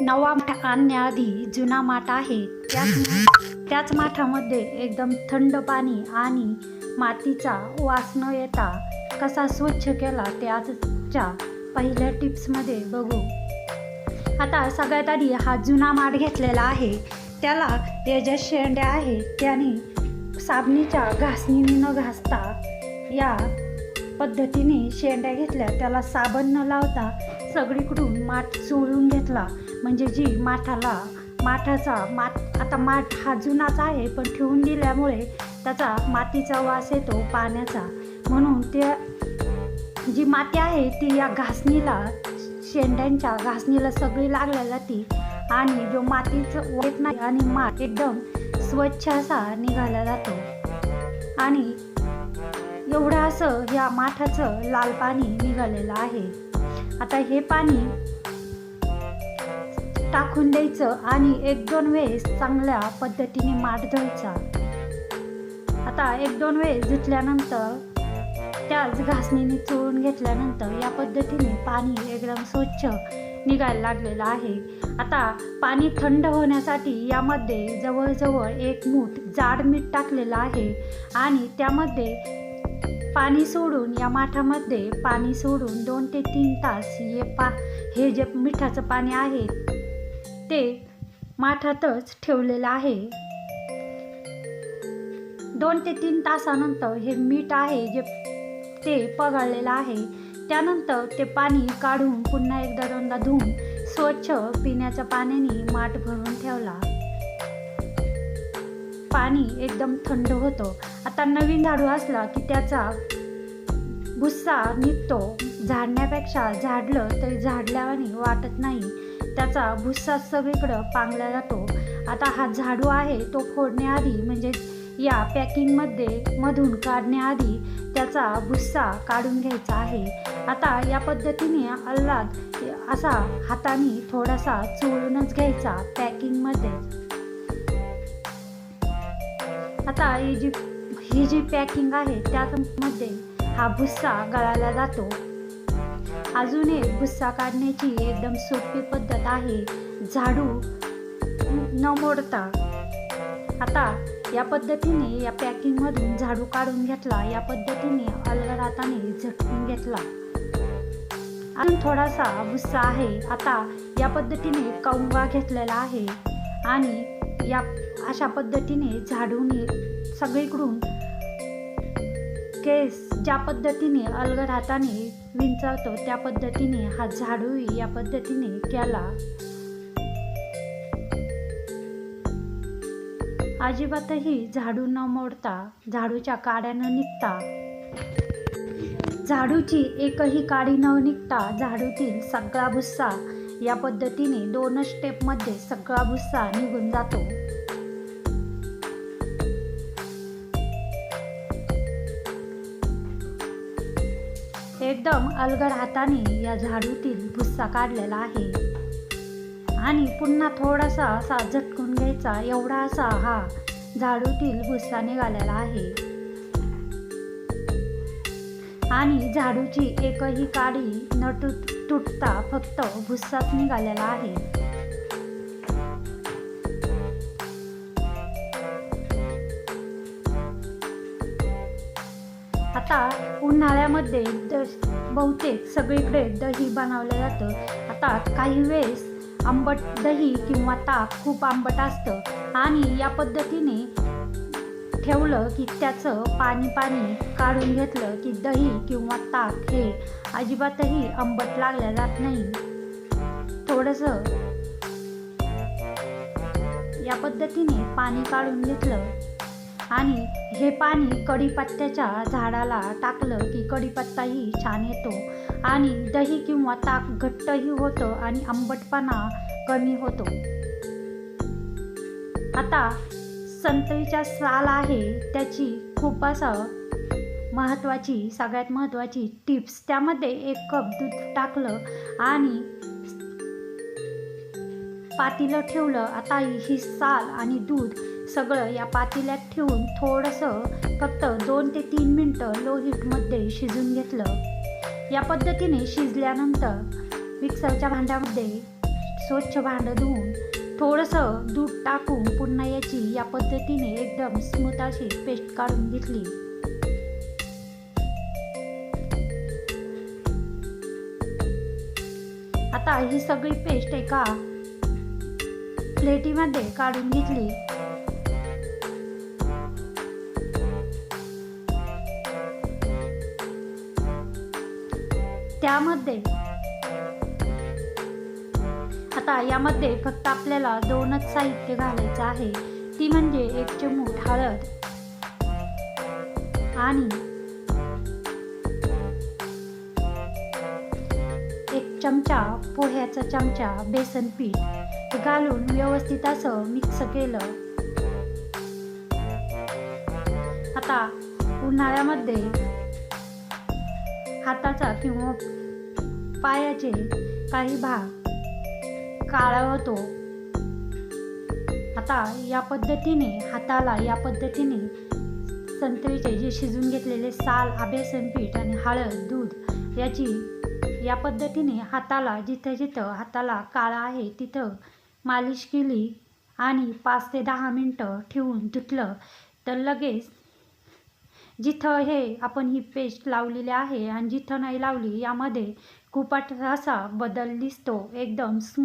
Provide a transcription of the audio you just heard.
नवा माठ आणण्याआधी जुना माठ आहे. त्याच त्याच माठामध्ये एकदम थंड पाणी आणि मातीचा वास न येता कसा स्वच्छ केला ते आजच्या पहिल्या टिप्समध्ये बघू. आता सगळ्यात आधी हा जुना माठ घेतलेला आहे. त्याला ते ज्या शेंड्या आहेत त्याने साबणीच्या घासणीने न घासता या पद्धतीने शेंड्या घेतल्या. त्याला साबण न लावता सगळीकडून माठ चोळून घेतला. म्हणजे जी माठाला माठाचा माठ आता माठ हा जुनाच आहे पण ठेवून दिल्यामुळे त्याचा मातीचा वास येतो पाण्याचा. म्हणून ते जी माती आहे ती या घासणीला शेंड्यांच्या घासणीला सगळी लागल्या जाते. आणि जो मातीचं ओळख नाही आणि माठ एकदम स्वच्छ असा निघाला जातो. आणि एवढं असं या माठाचं लाल पाणी निघालेलं आहे. आता हे पाणी टाकून द्यायचं आणि एक दोन वेळेस चांगल्या पद्धतीने माठ धुवायचा. आता एक दोन वेळेस धुतल्यानंतर त्याच घासणीने चोळून घेतल्यानंतर या पद्धतीने पाणी एकदम स्वच्छ निघायला लागलेलं आहे. आता पाणी थंड होण्यासाठी यामध्ये जवळजवळ एक मूठ जाड मीठ टाकलेलं आहे आणि त्यामध्ये पाणी सोडून या माठामध्ये पाणी सोडून दोन ते तीन तास हे पा हे जे मिठाचं पाणी आहे ते माठातच ठेवलेलं आहे. दोन ते तीन तासानंतर हे मीठ आहे जे ते पगाळलेलं आहे. त्यानंतर ते पाणी काढून पुन्हा एकदा दोनदा धुवून स्वच्छ पिण्याच्या पाण्याने माठ भरून ठेवला. पाणी एकदम थंड होतं. आता नवीन झाडू असला की त्याचा भुस्सा निघतो. झाडण्यापेक्षा झाडलं तरी झाडल्यावानी वाटत नाही. त्याचा भुस्सा सगळीकडं पांगला जातो. आता हा झाडू आहे तो फोडण्याआधी म्हणजे या पॅकिंगमध्ये मधून काढण्याआधी त्याचा भुस्सा काढून घ्यायचा आहे. आता या पद्धतीने अल्लाद असा हाताने थोडासा चोळूनच घ्यायचा पॅकिंगमध्ये. आता ही जी ही जी पॅकिंग आहे त्यामध्ये हा भुस्सा गळाला जातो. अजून एक भुस्सा काढण्याची एकदम सोपी पद्धत आहे. झाडू न मोडता. आता या पद्धतीने या पॅकिंगमधून झाडू काढून घेतला. या पद्धतीने अलग हाताने झटकून घेतला. अजून थोडासा भुस्सा आहे. आता या पद्धतीने कौंगा घेतलेला आहे. आणि या अशा पद्धतीने झाडूने सगळीकडून केस ज्या पद्धतीने अलगद हाताने विंचावतो त्या पद्धतीने हा झाडूही या पद्धतीने केला अजिबातही झाडू न मोडता झाडूच्या काड्या न निघता झाडूची एकही काडी न निघता झाडूतील सगळा भुस्सा या पद्धतीने दोनच स्टेपमध्ये सगळा भुस्सा निघून जातो. एकदम अलगड हाताने या झाडूतील भुस्सा काढलेला आहे. आणि पुन्हा थोडासा असा झटकून घ्यायचा एवढा असा हा झाडूतील भुस्सा निघालेला आहे. आणि झाडूची एकही काडी न तुट तुटता फक्त भुस्साच निघालेला आहे. आता उन्हाळ्यामध्ये द बहुतेक सगळीकडे दही बनवलं जातं. आता काही वेळेस आंबट दही किंवा ताक खूप आंबट असतं. आणि या पद्धतीने ठेवलं की त्याचं पाणी पाणी काढून घेतलं की दही किंवा ताक हे अजिबातही आंबट लागल्या जात नाही. थोडंसं या पद्धतीने पाणी काढून घेतलं. आणि हे पाणी कढीपत्त्याच्या झाडाला टाकलं की कढीपत्ताही छान येतो. आणि दही किंवा ताक घट्टही होतं आणि आंबटपणा कमी होतो. आता संत्रीच्या साल आहे त्याची खूप असं महत्त्वाची सगळ्यात महत्त्वाची टिप्स. त्यामध्ये एक कप दूध टाकलं आणि पातीलं ठेवलं. आता ही साल आणि दूध सगळं या पातेल्यात ठेवून थोडंसं फक्त दोन ते तीन मिनटं लो हीटमध्ये शिजून घेतलं. या पद्धतीने शिजल्यानंतर मिक्सरच्या भांड्यामध्ये स्वच्छ भांडं धुवून थोडंसं दूध टाकून पुन्हा याची या पद्धतीने एकदम स्मूथ अशी पेस्ट काढून घेतली. आता ही सगळी पेस्ट एका प्लेटीमध्ये काढून घेतली. त्यामध्ये आता यामध्ये फक्त आपल्याला दोनच साहित्य घालायचं आहे. ती म्हणजे एक चिमूट हळद आणि एक चमचा पोह्याचा चमचा बेसन पीठ. घालून व्यवस्थित असं मिक्स केलं. आता उन्हाळ्यामध्ये हाताचा किंवा पायाचे काही भाग काळा होतो आता या पद्धतीने हाताला या पद्धतीने संत्रीचे जे शिजून घेतलेले साल आबेसन पीठ आणि हळद दूध याची या पद्धतीने हाताला जिथं जिथं हाताला काळा आहे तिथं मालिश केली आणि पाच ते दहा मिनटं ठेवून धुतलं तर लगेच जिथं हे आपण ही पेस्ट लावलेली आहे आणि जिथं नाही लावली यामध्ये खूप असा बदल दिसतो. एकदम स्मू